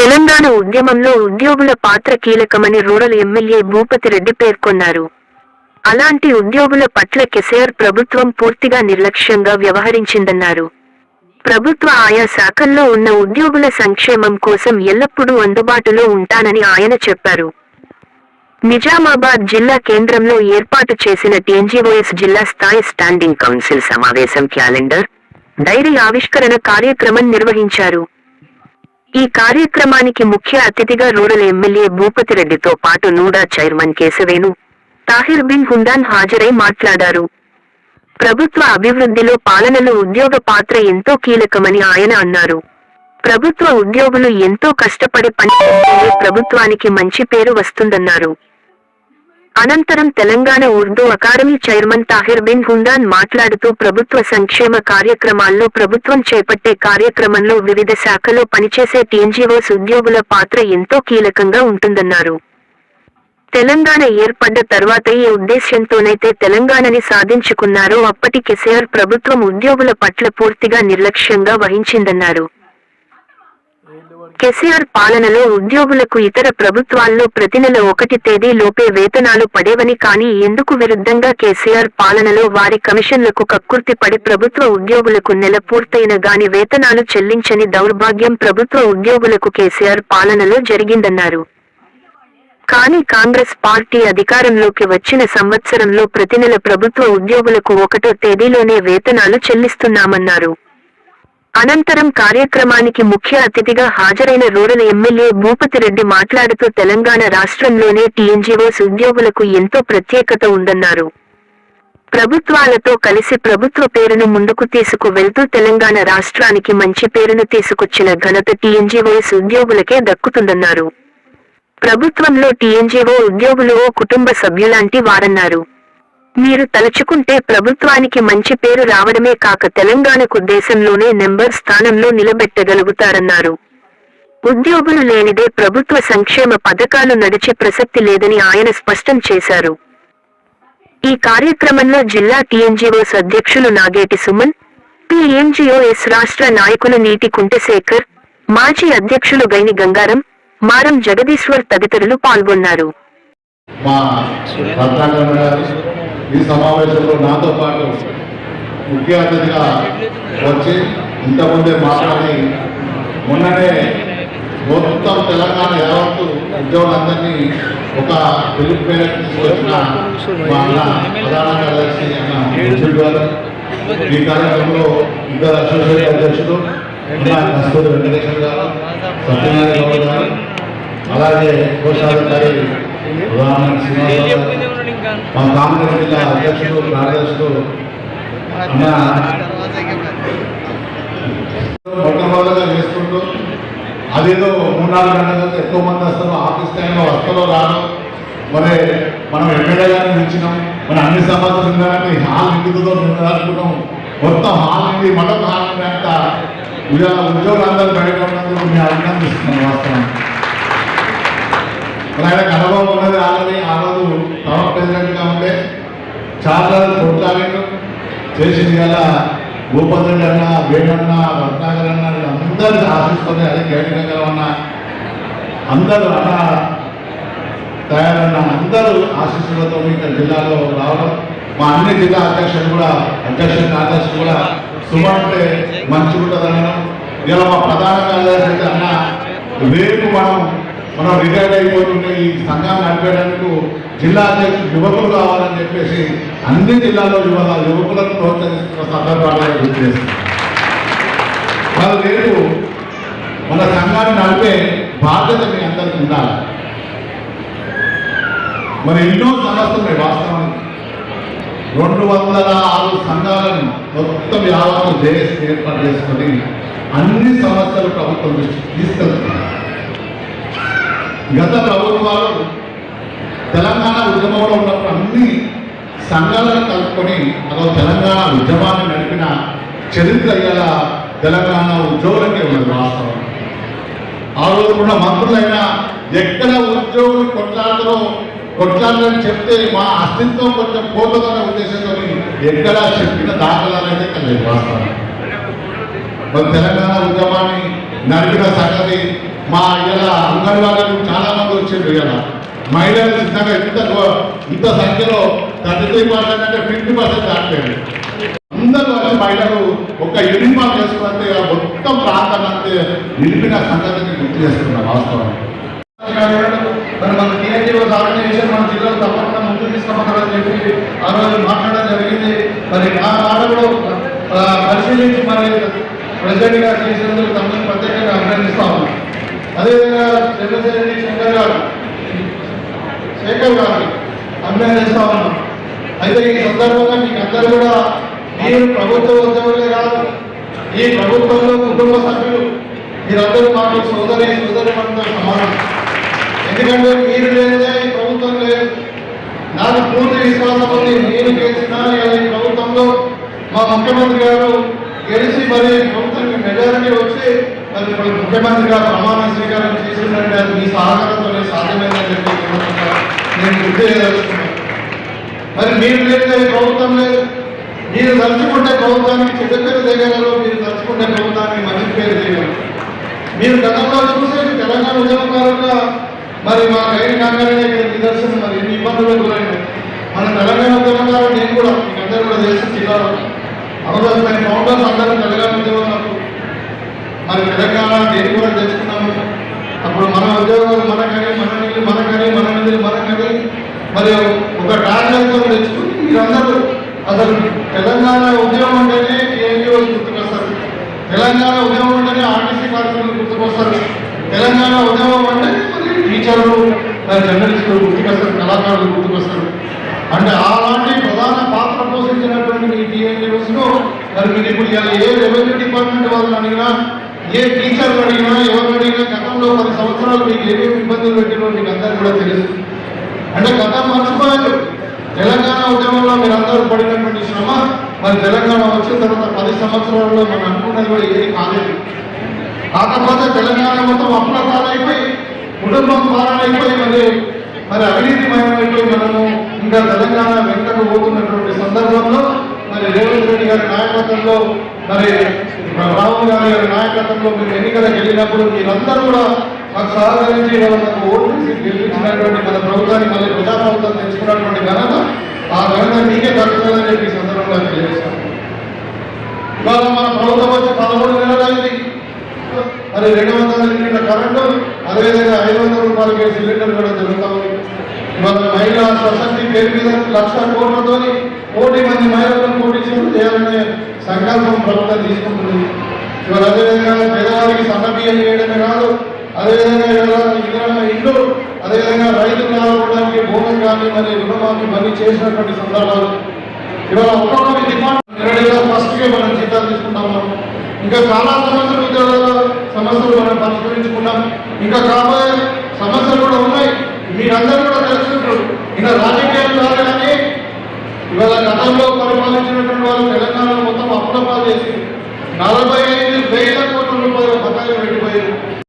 తెలంగాణ ఉద్యమంలో ఉద్యోగుల పాత్ర కీలకమని రూరల్ ఎమ్మెల్యే భూపతి రెడ్డి పేర్కొన్నారు. అలాంటి ఉద్యోగుల పట్ల కెసిఆర్ ప్రభుత్వం పూర్తిగా నిర్లక్ష్యంగా వ్యవహరించిందన్నారు. ప్రభుత్వ ఆయా శాఖల్లో ఉన్న ఉద్యోగుల సంక్షేమం కోసం ఎల్లప్పుడూ అందుబాటులో ఉంటానని ఆయన చెప్పారు. నిజామాబాద్ జిల్లా కేంద్రంలో ఏర్పాటు చేసిన టీఎన్జీఓఎస్ జిల్లా స్థాయి స్టాండింగ్ కౌన్సిల్ సమావేశం క్యాలెండర్ డైరీ ఆవిష్కరణ కార్యక్రమం నిర్వహించారు. ఈ కార్యక్రమానికి ముఖ్య అతిథిగా రూరల్ ఎమ్మెల్యే భూపతి రెడ్డితో పాటు నూడా చైర్మన్ కేశవేను తాహిర్ బిన్ హుందాన్ హాజరై మాట్లాడారు. ప్రభుత్వ అభివృద్ధిలో పాలనలో ఉద్యోగ పాత్ర ఎంతో కీలకమని ఆయన అన్నారు. ప్రభుత్వ ఉద్యోగులు ఎంతో కష్టపడి పని ప్రభుత్వానికి మంచి పేరు వస్తుందన్నారు. అనంతరం తెలంగాణ ఉర్దూ అకాడమీ చైర్మన్ తాహిర్ బిన్ హుందాన్ మాట్లాడుతూ ప్రభుత్వ సంక్షేమ కార్యక్రమాల్లో ప్రభుత్వం చేపట్టే కార్యక్రమంలో వివిధ శాఖలో పనిచేసే టీఎన్జీఓస్ ఉద్యోగుల పాత్ర ఎంతో కీలకంగా ఉంటుందన్నారు. తెలంగాణ ఏర్పడ్డ తర్వాత ఏ ఉద్దేశ్యంతోనైతే తెలంగాణని సాధించుకున్నారో అప్పటి కెసిఆర్ ప్రభుత్వం ఉద్యోగుల పట్ల పూర్తిగా నిర్లక్ష్యంగా వహించిందన్నారు. కెసిఆర్ పాలనలో ఉద్యోగులకు ఇతర ప్రభుత్వాల్లో ప్రతి నెల ఒకటి తేదీ లోపే వేతనాలు పడేవని కానీ ఎందుకు విరుద్ధంగా కేసీఆర్ పాలనలో వారి కమిషన్లకు కక్కుర్తి పడి ప్రభుత్వ ఉద్యోగులకు నెల పూర్తయిన గాని వేతనాలు చెల్లించని దౌర్భాగ్యం ప్రభుత్వ ఉద్యోగులకు కేసీఆర్ పాలనలో జరిగిందన్నారు. కానీ కాంగ్రెస్ పార్టీ అధికారంలోకి వచ్చిన సంవత్సరంలో ప్రతి నెల ప్రభుత్వ ఉద్యోగులకు ఒకటో తేదీలోనే వేతనాలు చెల్లిస్తున్నామన్నారు. అనంతరం కార్యక్రమానికి ముఖ్య అతిథిగా హాజరైన రూరల్ ఎమ్మెల్యే భూపతి రెడ్డి మాట్లాడుతూ తెలంగాణ రాష్ట్రంలోనే టీఎన్జీఓస్ ఉద్యోగులకు ఎంతో ప్రత్యేకత ఉందన్నారు. ప్రభుత్వాలతో కలిసి ప్రభుత్వ పేరును ముందుకు తీసుకు వెళ్తూ తెలంగాణ రాష్ట్రానికి మంచి పేరును తీసుకొచ్చిన ఘనత టీఎన్జీఓఎస్ ఉద్యోగులకే దక్కుతుందన్నారు. ప్రభుత్వంలో టీఎన్జీఓ ఉద్యోగులు ఓ కుటుంబ సభ్యులాంటి వారన్నారు. మీరు తలుచుకుంటే ప్రభుత్వానికి మంచి పేరు రావడమే కాక తెలంగాణకు దేశంలోనే నెంబర్ స్థానంలో నిలబెట్టగలుగుతారన్నారు. ఉద్యోగులు లేనిదే ప్రభుత్వ సంక్షేమ పథకాలు నడిచే ప్రసక్తి లేదని ఆయన స్పష్టం చేశారు. ఈ కార్యక్రమంలో జిల్లా టీఎన్జీఓస్ అధ్యక్షులు నాగేటి సుమన్ పిఎంజీఓఎస్ రాష్ట్ర నాయకులు నీటి కుంటశేఖర్ మాజీ అధ్యక్షులు గైని గంగారం మారం జగదీశ్వర్ తదితరులు పాల్గొన్నారు. ఈ సమావేశంలో నాతో పాటు ముఖ్య అతిథిగా వచ్చి ఇంతకుముందే మాట్లాడి మొన్ననే మొత్తం తెలంగాణ యావత్తు ఉద్యోగులందరినీ ఒక పిలుపు పేరు తీసుకొచ్చిన మా ప్రధాన కార్యదర్శి అన్న గారు. ఈ కార్యక్రమంలో ఇద్దరు అసోసియేట్ అధ్యక్షులు కస్తూరి వెంకటేశ్వర గారు సత్యనారాయణ గౌడ్ గారు అలాగే కోశాధికారి ప్రధాన శ్రీనివాసరావు గారు. మా కాంగ్రెస్ జిల్లా అధ్యక్షుడు కార్యదర్శులు మొట్టమొదటిగా చేసుకుంటూ అదేదో మూడు నాలుగు గంటల ఎక్కువ మంది వస్తారు ఆఫీస్ టైంలో వస్తారో రారో. మరి మనం ఎమ్మెల్యే గారిని పిలిచినాం. మన అన్ని సమాజం ఉండాలని హాల్ నిండుతో అనుకున్నాం. మొత్తం హాల్ నుండి మరొక హాల్ నుండి అంత ఇలా ఉద్యోగులందరూ బయట ఉన్నందుకు మేము అభినందిస్తున్నాం వాస్తవానికి. ఆయనకు అనుభవం ఉన్నది ఆల్రెడీ ఆ రోజు టౌన్ ప్రెసిడెంట్గా ఉండే చాలా కొట్లాడిను చేసింది కదా భూపతి అన్న వేణన్న రత్నాకర్ అన్న అందరూ ఆశిస్తుంది అదే కేటీఆర్ అన్న అందరూ అన్న తయారన్న అందరూ ఆశీస్సులతో ఇక్కడ జిల్లాలో రావడం. మా అన్ని జిల్లా అధ్యక్షులు కూడా అధ్యక్షుడు కార్యదర్శి కూడా సుమంటే మంచి ఉంటుందనడం ఇలా మా ప్రధాన కార్యదర్శి అన్న రేపు మనం మనం రిటైర్డ్ అయిపోతుంటే ఈ సంఘాన్ని నడిపేయడానికి జిల్లా అధ్యక్షులు యువకులు కావాలని చెప్పేసి అన్ని జిల్లాలో యువ యువకులను ప్రోత్సహిస్తున్న సందర్భాలను గుర్తు చేస్తున్నాం వాళ్ళు రేపు మన సంఘాన్ని నడిపే బాధ్యత మీ అందరికి ఉండాలి. మరి ఎన్నో సమస్యలు వాస్తవానికి. రెండు వందల ఆరు సంఘాలను మొత్తం యావత్తు దేశం ఏర్పాటు చేసుకొని అన్ని సమస్యలు ప్రభుత్వం దృష్టికి తీసుకెళ్తున్నారు గత ప్రభుత్వాలు తెలంగాణ ఉద్యమంలో ఉన్నప్పుడు అన్ని సంఘాలను కలుపుకొని అదో తెలంగాణ ఉద్యమాన్ని నడిపిన చరిత్ర ఇవాళ తెలంగాణ ఉద్యోగులకే ఉన్నది వాస్తవం. ఆ రోజు కూడా మంత్రులైనా ఎక్కడ ఉద్యోగులు కొట్లాడతారో కొట్లాడాలని చెప్తే మా అస్తిత్వం కొంచెం పోతుందనే ఉద్దేశంతో ఎక్కడ చెప్పిన దాఖలాలైతే అయితే ఇక్కడ వాస్తవం. మరి తెలంగాణ ఉద్యమాన్ని నడిపిన సంగతి మా ఇలా అంగన్వాడీలు చాలా మంది వచ్చారు ఇలా మహిళలు నిజంగా ఇంత ఇంత సంఖ్యలో థర్టీ త్రీ పర్సెంట్ అంటే ఫిఫ్టీ పర్సెంట్ దాటిపోయింది అందరూ వచ్చి మహిళలు ఒక యూనిఫామ్ చేసుకుంటే మొత్తం ప్రాంతం అంతే నిలిపిన సంగతిని గుర్తు చేస్తున్నాం వాస్తవం మరి మన టీఎన్జిఓస్ ఆర్గనైజేషన్ మన జిల్లాలో తప్పకుండా ముందు తీసుకుపోతారని చెప్పి ఆ రోజు మాట్లాడడం జరిగింది. మరి నా మాట పరిశీలించి మరి ప్రెసిడెంట్ గారు చేసినందుకు తమను ప్రత్యేకంగా అభినందిస్తా ఉన్నాం. అదేవిధంగా చంద్రశేఖర్ శంకర్ గారు శేఖర్ గారిని అభినందిస్తా ఉన్నాం. అయితే ఈ సందర్భంగా మీకు అందరూ కూడా మీరు ప్రభుత్వ ఉద్యోగులే కాదు ఈ ప్రభుత్వంలో కుటుంబ సభ్యులు మీరందరూ మాకు సోదరి సోదరి మనతో సమానం. ఎందుకంటే మీరు లేదే ఈ ప్రభుత్వం లేదు. నాకు పూర్తి విశ్వాసం ఉంది. నేను గెలిచినా లేదా ఈ ప్రభుత్వంలో మా ముఖ్యమంత్రి గారు గెలిచి మరి ప్రభుత్వానికి మెజారిటీ మరి ఇప్పుడు ముఖ్యమంత్రిగా ప్రమాణ స్వీకారం చేసిందంటే అది మీ సహకారంతోనే సాధ్యమైందని చెప్పి నేను గుర్తు మరి మీరు లేదు ప్రభుత్వం లేదు. మీరు తలుచుకుంటే ప్రభుత్వానికి చెడ్డ పేరు దిగలరు మీరు తలుచుకుంటే ప్రభుత్వానికి మంచి పేరు దిగలరు మీరు గతంలో చూసేది తెలంగాణ ఉద్యమకారులుగా మరి మా రైలు కాగానే నిదర్శనం మరి ఎన్ని ఇబ్బందులు గురైన మన తెలంగాణ ఉద్యమకారులు నేను కూడా మీకు అందరూ కూడా తెలిసి జిల్లాలో అవరోజు ఫౌండర్స్ అందరూ తెలంగాణ ఉద్యమం మరి తెలంగాణ దేని కూడా తెచ్చుకున్నాము. అప్పుడు మన ఉద్యోగాలు మనకని మన నీళ్ళు మనకని మన నిధులు మనకని. మరి ఒక టార్గెట్తో తెచ్చుకుని మీరందరూ అసలు తెలంగాణ ఉద్యమం అంటేనే కేఎన్యూలు గుర్తుకొస్తారు. తెలంగాణ ఉద్యమం అంటేనే ఆర్టీసీ కార్మికులు గుర్తుకొస్తారు. తెలంగాణ ఉద్యమం అంటే మరి టీచర్లు జర్నలిస్టులు గుర్తుకొస్తారు కళాకారులు గుర్తుకొస్తారు. అంటే అలాంటి ప్రధాన పాత్ర పోషించినటువంటి మీ టీఎన్యూస్ను మరి మీరు ఇప్పుడు ఇవాళ ఏ రెవెన్యూ డిపార్ట్మెంట్ వాళ్ళని అడిగినా ఏ టీచర్ అడిగినా ఎవరు అడిగినా గతంలో పది సంవత్సరాలు మీకు ఏమేమి ఇబ్బందులు పెట్టినో మీకు అందరూ కూడా తెలుసు. అంటే గతం మర్చిపోయారు. తెలంగాణ ఉద్యమంలో మీరు అందరూ పడినటువంటి శ్రమ మరి తెలంగాణ వచ్చిన తర్వాత పది సంవత్సరాల్లో మనం అనుకున్నది కూడా ఏది కాలేదు. కాకపోతే తెలంగాణ మొత్తం అప్పుల పాలైపోయి కుటుంబం పాలైపోయి మరి మరి అవినీతిమయమైపోయి మనము ఇంకా తెలంగాణ వెంటకు పోతున్నటువంటి సందర్భంలో మరి రేవంత్ రెడ్డి గారి నాయకత్వంలో మరి రాహుల్ గాంధీ గారి నాయకత్వంలో మీరు ఎన్నికలకు వెళ్ళినప్పుడు మీరందరూ కూడా మాకు సహకరించి వాళ్ళకు మాకు ఓటు గెలిపించినటువంటి మన ప్రభుత్వాన్ని మళ్ళీ ప్రజాప్రభుత్వం తెచ్చుకున్నటువంటి ఘనత ఆ ఘనత మీకే దక్కుతుందని చెప్పి సందర్భంగా తెలియజేస్తాను. ఇవాళ మన ప్రభుత్వం వచ్చి పదమూడు నెలలైంది మరి రెండు వందల యూనిట్ల కరెంటు అదేవిధంగా ఐదు వందల రూపాయలకి సిలిండర్ కూడా జరుగుతా ఉంది. ఇవాళ మహిళా స్వశక్తి పేరు మీద లక్ష కోట్లతో కోటి మంది మహిళలను కోటీశ్వరులు చేయాలనే సంకల్పం ప్రభుత్వం తీసుకుంటుంది. ఇవాళ అదేవిధంగా పేదవారికి సన్న బియ్యం చేయడమే కాదు అదేవిధంగా ఇవాళ ఇతర ఇల్లు అదేవిధంగా రైతులు కావడానికి బోనస్ కానీ మరి రుణమాఫీ మళ్ళీ చేసినటువంటి సందర్భాలు. ఇవాళ ఒక్కొక్క డిపార్ట్మెంట్ ఫస్ట్గా మనం జీతాలు తీసుకుంటాం మనం. ఇంకా చాలా సమస్యలు ఉద్యోగాల సమస్యలు మనం పరిష్కరించుకున్నాం. ఇంకా కాబోయే సమస్యలు కూడా ఉన్నాయి. మీరందరూ కూడా తెలుసుకుంటారు ఇంకా రాజకీయాలు కాదు కానీ ఇవాళ గతంలో పరిపాలించినటువంటి వాళ్ళు తెలంగాణలో మొత్తం అప్పులపాలు చేసి నలభై ఐదు వేల కోట్ల రూపాయల బకాయిలు పెట్టిపోయారు